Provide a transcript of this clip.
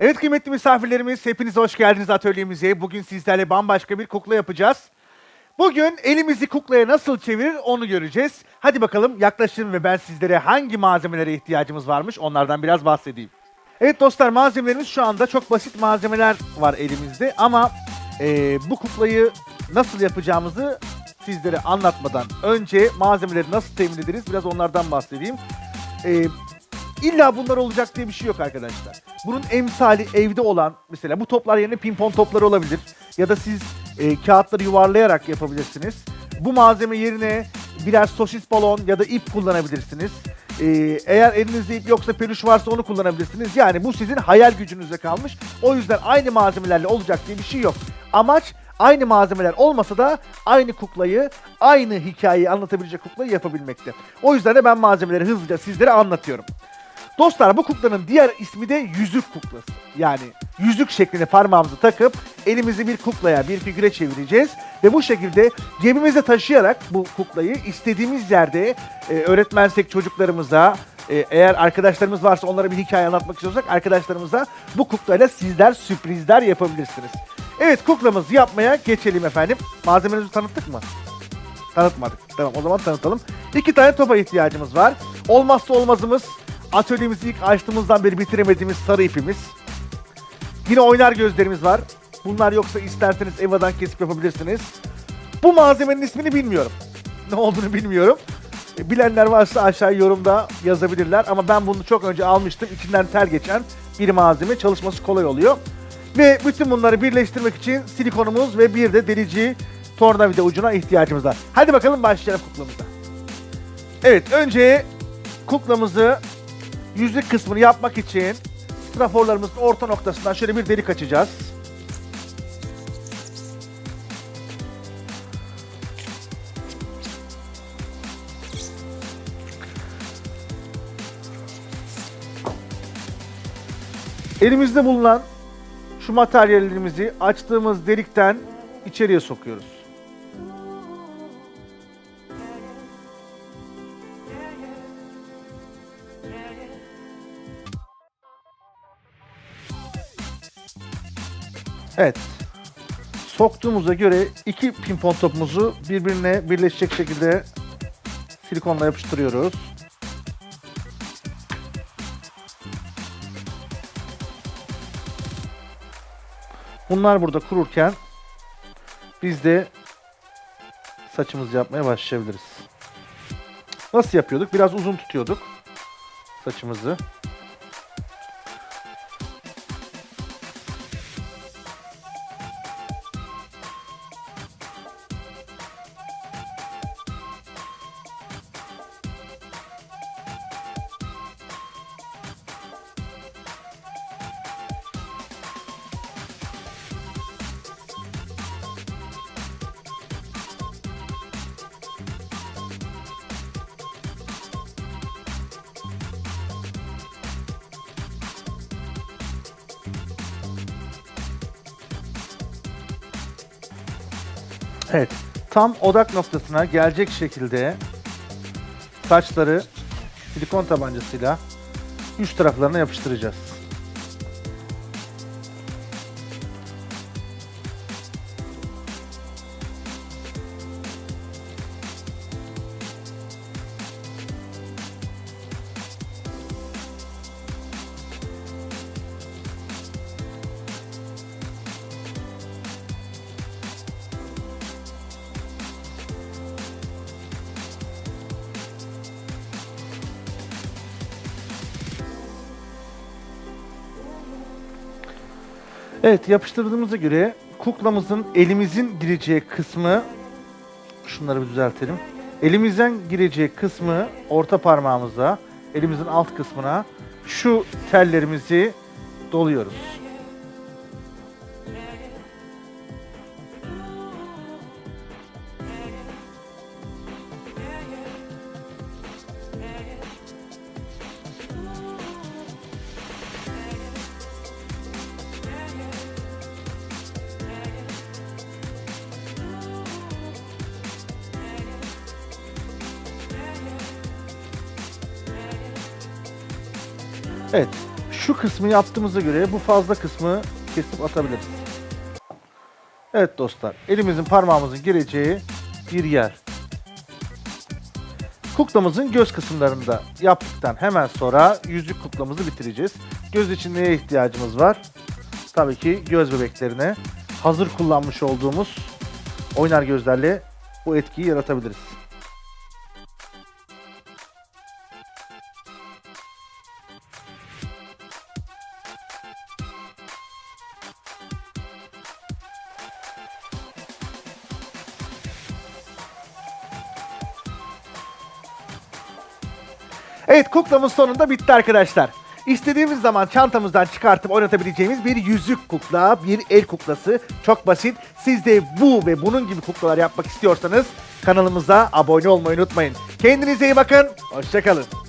Evet kıymetli misafirlerimiz hepiniz hoş geldiniz atölyemize. Bugün sizlerle bambaşka bir kukla yapacağız. Bugün elimizi kuklaya nasıl çevirir onu göreceğiz. Hadi bakalım yaklaşın ve ben sizlere hangi malzemelere ihtiyacımız varmış onlardan biraz bahsedeyim. Evet dostlar malzemelerimiz şu anda çok basit malzemeler var elimizde ama eee, bu kuklayı nasıl yapacağımızı sizlere anlatmadan önce malzemeleri nasıl temin ederiz biraz onlardan bahsedeyim. Eee İlla bunlar olacak diye bir şey yok arkadaşlar. Bunun emsali evde olan mesela bu toplar yerine pimpon topları olabilir. Ya da siz e, kağıtları yuvarlayarak yapabilirsiniz. Bu malzeme yerine birer sosis balon ya da ip kullanabilirsiniz. E, eğer elinizde ip yoksa peluş varsa onu kullanabilirsiniz. Yani bu sizin hayal gücünüze kalmış. O yüzden aynı malzemelerle olacak diye bir şey yok. Amaç aynı malzemeler olmasa da aynı kuklayı, aynı hikayeyi anlatabilecek kuklayı yapabilmekte. O yüzden de ben malzemeleri hızlıca sizlere anlatıyorum. Dostlar bu kuklanın diğer ismi de yüzük kuklası. Yani yüzük şeklinde parmağımızı takıp elimizi bir kuklaya, bir figüre çevireceğiz. Ve bu şekilde cebimizde taşıyarak bu kuklayı istediğimiz yerde e, öğretmensek çocuklarımıza, e, eğer arkadaşlarımız varsa onlara bir hikaye anlatmak istiyorsak arkadaşlarımıza bu kuklayla sizler sürprizler yapabilirsiniz. Evet kuklamızı yapmaya geçelim efendim. Malzemelerimizi tanıttık mı? Tanıtmadık. Tamam o zaman tanıtalım. İki tane topa ihtiyacımız var. Olmazsa olmazımız atölyemizi ilk açtığımızdan beri bitiremediğimiz sarı ipimiz. Yine oynar gözlerimiz var. Bunlar yoksa isterseniz evadan kesip yapabilirsiniz. Bu malzemenin ismini bilmiyorum. Ne olduğunu bilmiyorum. E, Bilenler varsa aşağı yorumda yazabilirler. Ama ben bunu çok önce almıştım. İçinden tel geçen bir malzeme. Çalışması kolay oluyor. Ve bütün bunları birleştirmek için silikonumuz ve bir de delici tornavida ucuna ihtiyacımız var. Hadi bakalım başlayalım kuklamıza. Evet önce kuklamızı yüzlük kısmını yapmak için straforlarımızın orta noktasından şöyle bir delik açacağız. Elimizde bulunan şu materyallerimizi açtığımız delikten içeriye sokuyoruz. Evet. Soktuğumuza göre iki pimpon topumuzu birbirine birleşecek şekilde silikonla yapıştırıyoruz. Bunlar burada kururken biz de saçımızı yapmaya başlayabiliriz. Nasıl yapıyorduk? Biraz uzun tutuyorduk saçımızı. Evet. Tam odak noktasına gelecek şekilde saçları silikon tabancasıyla üç taraflarına yapıştıracağız. Evet yapıştırdığımıza göre kuklamızın elimizin gireceği kısmı şunları bir düzeltelim. Elimizden gireceği kısmı orta parmağımıza, elimizin alt kısmına şu tellerimizi doluyoruz. Evet. Şu kısmı yaptığımıza göre bu fazla kısmı kesip atabiliriz. Evet dostlar. Elimizin parmağımızın gireceği bir yer. Kuklamızın göz kısımlarını da yaptıktan hemen sonra yüzük kuklamızı bitireceğiz. Göz için neye ihtiyacımız var? Tabii ki göz bebeklerine. Hazır kullanmış olduğumuz oynar gözlerle bu etkiyi yaratabiliriz. Evet kuklamız sonunda bitti arkadaşlar. İstediğimiz zaman çantamızdan çıkartıp oynatabileceğimiz bir yüzük kukla, bir el kuklası. Çok basit. Siz de bu ve bunun gibi kuklalar yapmak istiyorsanız kanalımıza abone olmayı unutmayın. Kendinize iyi bakın. Hoşçakalın.